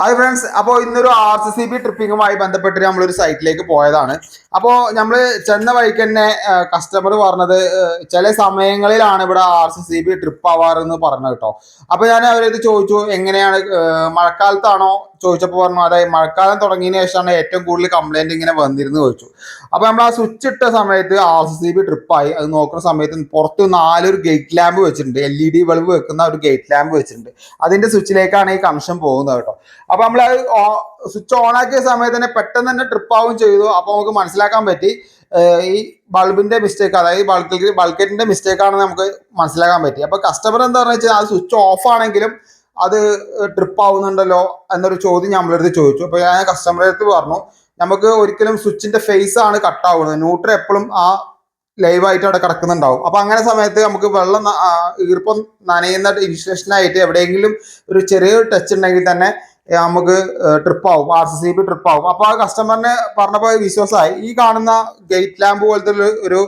Hi friends അപ്പോൾ ഇന്നൊരു R C C B ട്രിപ്പിങ്ങുമായി ബന്ധപ്പെട്ട് നമ്മളൊരു സൈറ്റിലേക്ക് പോയതാണ്. അപ്പോൾ നമ്മൾ ചെന്ന വഴിക്ക് തന്നെ കസ്റ്റമർ പറഞ്ഞത് ചില സമയങ്ങളിലാണ് ഇവിടെ R C C B trip ആവാറെന്ന് പറഞ്ഞു കേട്ടോ. അപ്പോൾ ഞാൻ അവരത് ചോദിച്ചു എങ്ങനെയാണ് മഴക്കാലത്താണോ? ചോദിച്ചപ്പോൾ പറഞ്ഞു അതായത് മഴക്കാലം തുടങ്ങിയതിന് ശേഷമാണ് ഏറ്റവും കൂടുതൽ കംപ്ലൈന്റ് ഇങ്ങനെ വന്നിരുന്നു ചോദിച്ചു. അപ്പോൾ നമ്മൾ ആ സ്വിച്ച് ഇട്ട സമയത്ത് ആർ സി സി ബി ട്രിപ്പായി അത് നോക്കുന്ന സമയത്ത് പുറത്ത് നാലൊരു ഗേറ്റ് ലാമ്പ് വെച്ചിട്ടുണ്ട്. എൽ ഇ ഡി ബൾബ് വെക്കുന്ന ഒരു ഗേറ്റ് ലാമ്പ് വെച്ചിട്ടുണ്ട്. അതിന്റെ സ്വിച്ചിലേക്കാണ് ഈ കണക്ഷൻ പോകുന്നത് കേട്ടോ. അപ്പൊ നമ്മൾ അത് സ്വിച്ച് ഓൺ ആക്കിയ സമയത്ത് തന്നെ പെട്ടെന്ന് തന്നെ ട്രിപ്പ് ആവും ചെയ്തു. അപ്പൊ നമുക്ക് മനസ്സിലാക്കാൻ പറ്റി. ഈ ബൾബിന്റെ മിസ്റ്റേക്ക് അതായത് ബൾക്കിൽ ബൾക്കറ്റിന്റെ മിസ്റ്റേക്ക് ആണെന്ന് നമുക്ക് മനസ്സിലാക്കാൻ പറ്റി. അപ്പൊ കസ്റ്റമർ എന്താ പറഞ്ഞു വെച്ചാൽ അത് സ്വിച്ച് ഓഫ് ആണെങ്കിലും അത് ട്രിപ്പ് ആവുന്നുണ്ടല്ലോ എന്നൊരു ചോദ്യം നമ്മളടുത്ത് ചോദിച്ചു. അപ്പൊ ഞാൻ കസ്റ്റമറെ അടുത്ത് പറഞ്ഞു നമുക്ക് ഒരിക്കലും സ്വിച്ചിന്റെ ഫേസ് ആണ് കട്ട് ആവുന്നത്. ന്യൂട്രൽ എപ്പോഴും ആ ലൈവായിട്ട് അവിടെ കിടക്കുന്നുണ്ടാവും. അപ്പൊ അങ്ങനെ സമയത്ത് നമുക്ക് വെള്ളം ഈർപ്പം നനയുന്ന ഇൻസ്റ്റേഷനായിട്ട് എവിടെയെങ്കിലും ഒരു ചെറിയൊരു ടച്ച് ഉണ്ടെങ്കിൽ തന്നെ നമുക്ക് ട്രിപ്പ് ആവും. R C C B trip ആവും. അപ്പൊ ആ കസ്റ്റമറിനെ പറഞ്ഞപ്പോൾ വിശ്വാസമായി. ഈ കാണുന്ന ഗേറ്റ് ലാമ്പ് പോലത്തെ ഒരു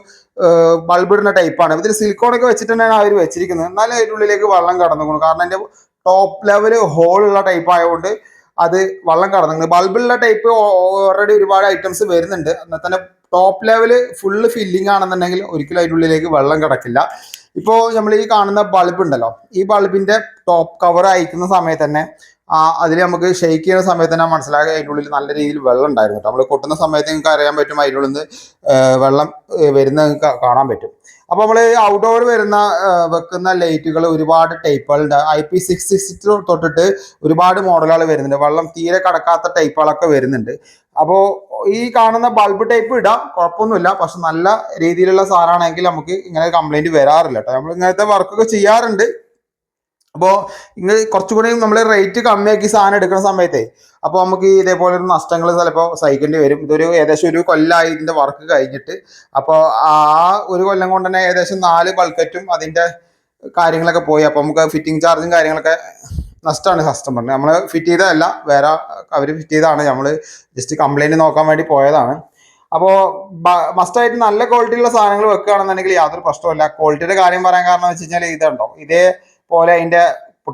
ബൾബ് ഇടുന്ന ടൈപ്പാണ് ഇതിൽ സിലിക്കോൺ ഒക്കെ വെച്ചിട്ട് തന്നെയാണ് അവർ വെച്ചിരിക്കുന്നത്. എന്നാലും അതിന്റെ ഉള്ളിലേക്ക് വെള്ളം കടന്നു കാരണം അതിന്റെ ടോപ്പ് ലെവൽ ഹോൾ ഉള്ള ടൈപ്പ് ആയതുകൊണ്ട് അത് വെള്ളം കടന്നു. ബൾബുള്ള ടൈപ്പ് ഓൾറെഡി ഒരുപാട് ഐറ്റംസ് വരുന്നുണ്ട്. എന്നാൽ തന്നെ ടോപ്പ് ലെവൽ ഫുള്ള് ഫില്ലിംഗ് ആണെന്നുണ്ടെങ്കിൽ ഒരിക്കലും അതിന്റെ ഉള്ളിലേക്ക് വെള്ളം കിടക്കില്ല. ഇപ്പോൾ നമ്മൾ ഈ കാണുന്ന ബൾബ് ഉണ്ടല്ലോ. ഈ ബൾബിന്റെ ടോപ്പ് കവർ അയക്കുന്ന സമയത്ത് തന്നെ അതിൽ നമുക്ക് ഷെയ്ക്ക് ചെയ്യുന്ന സമയത്ത് തന്നെ മനസ്സിലാകുക അതിന്റെ ഉള്ളിൽ നല്ല രീതിയിൽ വെള്ളം ഉണ്ടായിരുന്നു നമ്മൾ കൊട്ടുന്ന സമയത്ത് നിങ്ങൾക്ക് അറിയാൻ പറ്റും അതിന്റെ ഉള്ളിൽ നിന്ന് വെള്ളം വരുന്ന കാണാൻ പറ്റും. അപ്പോൾ നമ്മൾ ഔട്ട്ഡോർ വരുന്ന വെക്കുന്ന ലൈറ്റുകൾ ഒരുപാട് ടൈപ്പുകളുണ്ട് ഐ പി സിക്സ് സിക്സ് തൊട്ടിട്ട് ഒരുപാട് മോഡലുകൾ വരുന്നുണ്ട്. വെള്ളം തീരെ കടക്കാത്ത ടൈപ്പുകളൊക്കെ വരുന്നുണ്ട്. അപ്പോൾ ഈ കാണുന്ന ബൾബ് ടൈപ്പ് ഇടാം കുഴപ്പമൊന്നുമില്ല. പക്ഷെ നല്ല രീതിയിലുള്ള സാധനമാണെങ്കിൽ നമുക്ക് ഇങ്ങനെ കംപ്ലൈന്റ് വരാറില്ല കേട്ടോ. നമ്മൾ ഇങ്ങനത്തെ വർക്കൊക്കെ ചെയ്യാറുണ്ട്. അപ്പോൾ ഇങ്ങനെ കുറച്ചുകൂടി നമ്മൾ റേറ്റ് കമ്മിയാക്കി സാധനം എടുക്കുന്ന സമയത്തേ അപ്പോൾ നമുക്ക് ഇതേപോലെ ഒരു നഷ്ടങ്ങൾ ചിലപ്പോൾ സഹിക്കേണ്ടി വരും. ഇതൊരു ഏകദേശം ഒരു കൊല്ലമായി ഇതിന്റെ വർക്ക് കഴിഞ്ഞിട്ട്. അപ്പോൾ ആ ഒരു കൊല്ലം കൊണ്ട് തന്നെ ഏകദേശം നാല് ബൾക്കറ്റും അതിന്റെ കാര്യങ്ങളൊക്കെ പോയി. അപ്പോൾ നമുക്ക് ഫിറ്റിംഗ് ചാർജും കാര്യങ്ങളൊക്കെ നഷ്ടമാണ് കസ്റ്റമറിന് നമ്മൾ ഫിറ്റ് ചെയ്തതല്ല വേറെ അവർ ഫിറ്റ് ചെയ്താണ്. നമ്മൾ ജസ്റ്റ് കംപ്ലൈന്റ് നോക്കാൻ വേണ്ടി പോയതാണ്. അപ്പോൾ മസ്റ്റായിട്ട് നല്ല ക്വാളിറ്റിയുള്ള സാധനങ്ങൾ വെക്കുകയാണെന്നുണ്ടെങ്കിൽ യാതൊരു പ്രശ്നമില്ല ക്വാളിറ്റിയുടെ കാര്യം പറയാൻ കാരണം വെച്ച് കഴിഞ്ഞാൽ ഇതുണ്ടോ? ഇതേപോലെ അതിന്റെ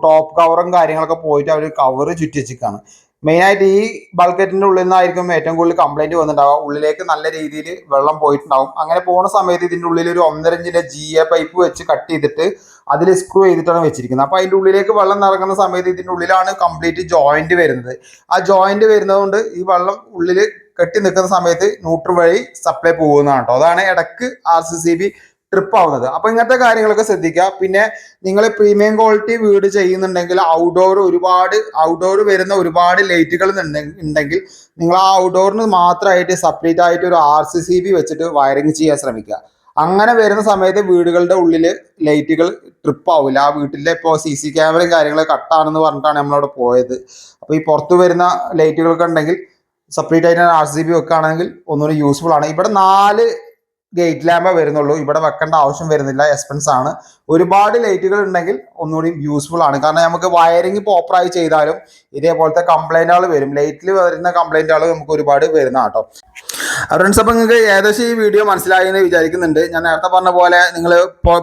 ടോപ്പ് കവറും കാര്യങ്ങളൊക്കെ പോയിട്ട് അവർ കവർ ചുറ്റി വെച്ചിരിക്കുകയാണ് മെയിനായിട്ട് ഈ ബൾക്കറ്റിന്റെ ഉള്ളിൽ നിന്നായിരിക്കും ഏറ്റവും കൂടുതൽ കംപ്ലൈന്റ് വന്നിട്ടുണ്ടാവുക. ഉള്ളിലേക്ക് നല്ല രീതിയിൽ വെള്ളം പോയിട്ടുണ്ടാവും. അങ്ങനെ പോകുന്ന സമയത്ത് ഇതിന്റെ ഉള്ളിൽ ഒരു ഒന്നര ഇഞ്ചിന്റെ ജി എ പൈപ്പ് വെച്ച് കട്ട് ചെയ്തിട്ട് അതിൽ സ്ക്രൂ ചെയ്തിട്ടാണ് വെച്ചിരിക്കുന്നത്. അപ്പോൾ അതിന്റെ ഉള്ളിലേക്ക് വെള്ളം നിറങ്ങുന്ന സമയത്ത് ഇതിന്റെ ഉള്ളിലാണ് കംപ്ലീറ്റ് ജോയിന്റ് വരുന്നത്. ആ ജോയിന്റ് വരുന്നതുകൊണ്ട് ഈ വെള്ളം ഉള്ളിൽ കെട്ടി നിൽക്കുന്ന സമയത്ത് ന്യൂട്രൽ വഴി സപ്ലൈ പോകുന്നതാണ് കേട്ടോ അതാണ് ഇടയ്ക്ക് R C C B trip ആവുന്നത്. അപ്പൊ ഇങ്ങനത്തെ കാര്യങ്ങളൊക്കെ ശ്രദ്ധിക്കുക. പിന്നെ നിങ്ങൾ പ്രീമിയം ക്വാളിറ്റി വീട് ചെയ്യുന്നുണ്ടെങ്കിൽ ഔട്ട്ഡോർ ഒരുപാട് ഔട്ട്ഡോർ വരുന്ന ഒരുപാട് ലൈറ്റുകൾ ഉണ്ടെങ്കിൽ നിങ്ങൾ ആ ഔട്ട്ഡോറിന് മാത്രമായിട്ട് സെപ്പറേറ്റ് ആയിട്ട് ഒരു ആർ സി സി ബി വെച്ചിട്ട് വയറിങ് ചെയ്യാൻ ശ്രമിക്കുക. അങ്ങനെ വരുന്ന സമയത്ത് വീടുകളുടെ ഉള്ളിൽ ലൈറ്റുകൾ ട്രിപ്പ് ആവില്ല ആ വീട്ടിലെ ഇപ്പോൾ സി സി ക്യാമറയും കാര്യങ്ങളും കട്ടാണെന്ന് പറഞ്ഞിട്ടാണ് നമ്മളവിടെ പോയത്. അപ്പോൾ ഈ പുറത്ത് വരുന്ന ലൈറ്റുകളൊക്കെ ഉണ്ടെങ്കിൽ സെപ്പറേറ്റ് ആയിട്ട് ആർ സി ബി വെക്കുകയാണെങ്കിൽ ഒന്നുകൂടി യൂസ്ഫുൾ ആണ്. ഇവിടെ നാല് ഗേറ്റ് ലാമ്പേ വരുന്നുള്ളൂ. ഇവിടെ വെക്കേണ്ട ആവശ്യം വരുന്നില്ല. എക്സ്പെൻസ് ആണ്. ഒരുപാട് ലൈറ്റുകൾ ഉണ്ടെങ്കിൽ ഒന്നുകൂടി യൂസ്ഫുൾ ആണ്. കാരണം നമുക്ക് വയറിംഗ് പ്രോപ്പറായി ചെയ്താലും ഇതേപോലത്തെ കംപ്ലൈന്റുകൾ വരും. ലൈറ്റിൽ വരുന്ന കംപ്ലൈന്റുകൾ നമുക്ക് ഒരുപാട് വരുന്ന കേട്ടോ. ഫ്രണ്ട്സ് അപ്പം നിങ്ങൾക്ക് ഏകദേശം ഈ വീഡിയോ മനസ്സിലായി എന്ന് വിചാരിക്കുന്നുണ്ട്. ഞാൻ നേരത്തെ പറഞ്ഞ പോലെ നിങ്ങൾ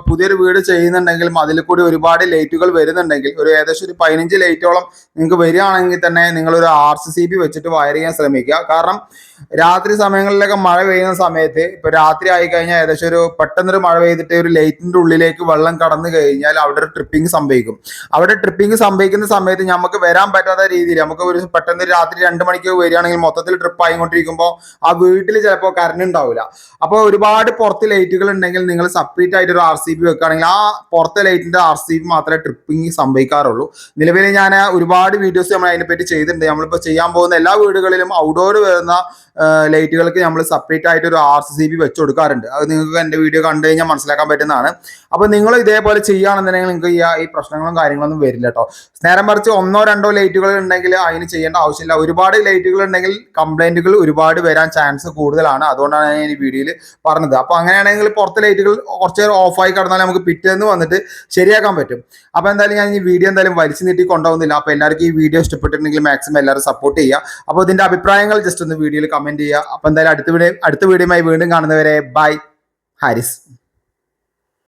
പുതിയൊരു വീട് ചെയ്യുന്നുണ്ടെങ്കിലും അതിൽ കൂടി ഒരുപാട് ലൈറ്റുകൾ വരുന്നുണ്ടെങ്കിൽ ഒരു ഏകദേശം ഒരു പതിനഞ്ച് ലൈറ്റോളം നിങ്ങൾക്ക് വരികയാണെങ്കിൽ തന്നെ നിങ്ങളൊരു ആർ സി സി ബി വെച്ചിട്ട് വയർ ചെയ്യാൻ ശ്രമിക്കുക. കാരണം രാത്രി സമയങ്ങളിലൊക്കെ മഴ പെയ്യുന്ന സമയത്ത് ഇപ്പോൾ രാത്രി ആയി കഴിഞ്ഞാൽ ഏകദേശം ഒരു പെട്ടെന്നൊരു മഴ പെയ്തിട്ട് ഒരു ലൈറ്റിന്റെ ഉള്ളിലേക്ക് വെള്ളം കടന്നു കഴിഞ്ഞാൽ അവിടെ ഒരു ട്രിപ്പിംഗ് സംഭവിക്കും. അവിടെ ട്രിപ്പിംഗ് സംഭവിക്കുന്ന സമയത്ത് നമുക്ക് വരാൻ പറ്റാത്ത രീതിയിൽ നമുക്ക് ഒരു പെട്ടെന്ന് രാത്രി രണ്ട് മണിക്ക് വരികയാണെങ്കിൽ മൊത്തത്തിൽ ട്രിപ്പ് ആയിക്കൊണ്ടിരിക്കുമ്പോൾ ആ വീട്ടിൽ ചിലപ്പോൾ കറണ്ട് ഉണ്ടാവില്ല അപ്പോൾ ഒരുപാട് പുറത്ത് ലൈറ്റുകൾ ഉണ്ടെങ്കിൽ നിങ്ങൾ സെപ്പറേറ്റ് ആയിട്ട് ഒരു ആർ സി ബി വെക്കുകയാണെങ്കിൽ ആ പുറത്തെ ലൈറ്റിന്റെ ആർ സി ബി മാത്രമേ ട്രിപ്പിംഗ് സംഭവിക്കാറുള്ളൂ. നിലവിൽ ഞാൻ ഒരുപാട് വീഡിയോസ് നമ്മൾ അതിനെപ്പറ്റി ചെയ്തിട്ടുണ്ട്. നമ്മളിപ്പോൾ ചെയ്യാൻ പോകുന്ന എല്ലാ വീടുകളിലും ഔട്ട്ഡോർ വരുന്ന ലൈറ്റുകൾക്ക് നമ്മൾ സെപ്പറേറ്റ് ആയിട്ട് ഒരു ആർ സി ബി വെച്ച് കൊടുക്കാറുണ്ട്. അത് നിങ്ങൾക്ക് എന്റെ വീഡിയോ കണ്ടു കഴിഞ്ഞാൽ മനസ്സിലാക്കാൻ പറ്റുന്നതാണ്. അപ്പോൾ നിങ്ങൾ ഇതേപോലെ ചെയ്യുകയാണെന്നുണ്ടെങ്കിൽ നിങ്ങൾക്ക് ഈ പ്രശ്നങ്ങളും കാര്യങ്ങളൊന്നും വരില്ല കേട്ടോ നേരം മറിച്ച് ഒന്നോ രണ്ടോ ലൈറ്റുകൾ ഉണ്ടെങ്കിൽ അതിന് ചെയ്യേണ്ട ആവശ്യമില്ല. ഒരുപാട് ലൈറ്റുകൾ ഉണ്ടെങ്കിൽ കംപ്ലൈന്റുകൾ ഒരുപാട് വരാൻ ചാൻസ് കൂടുതലാണ്. അതുകൊണ്ടാണ് ഞാൻ ഈ വീഡിയോയിൽ പറഞ്ഞത്. അപ്പോൾ അങ്ങനെയാണെങ്കിൽ പുറത്തെ ലൈറ്റുകൾ കുറച്ച് നേരം ഓഫായി കിടന്നാൽ നമുക്ക് പിറ്റേന്ന് വന്നിട്ട് ശരിയാക്കാൻ പറ്റും. അപ്പോൾ എന്തായാലും ഞാൻ ഈ വീഡിയോ എന്തായാലും വലിച്ചു നീട്ടി കൊണ്ടുപോകുന്നില്ല. അപ്പോൾ എല്ലാവർക്കും ഈ വീഡിയോ ഇഷ്ടപ്പെട്ടിട്ടുണ്ടെങ്കിൽ മാക്സിമം എല്ലാവരും സപ്പോർട്ട് ചെയ്യുക. അപ്പോൾ ഇതിന്റെ അഭിപ്രായങ്ങൾ ജസ്റ്റ് ഒന്ന് വീഡിയോയിൽ കമന്റ് ചെയ്യുക. അപ്പോൾ എന്തായാലും അടുത്ത വീഡിയോ അടുത്ത വീഡിയോയുമായി വീണ്ടും കാണുന്നവരെ ബൈ ഹാരിസ്.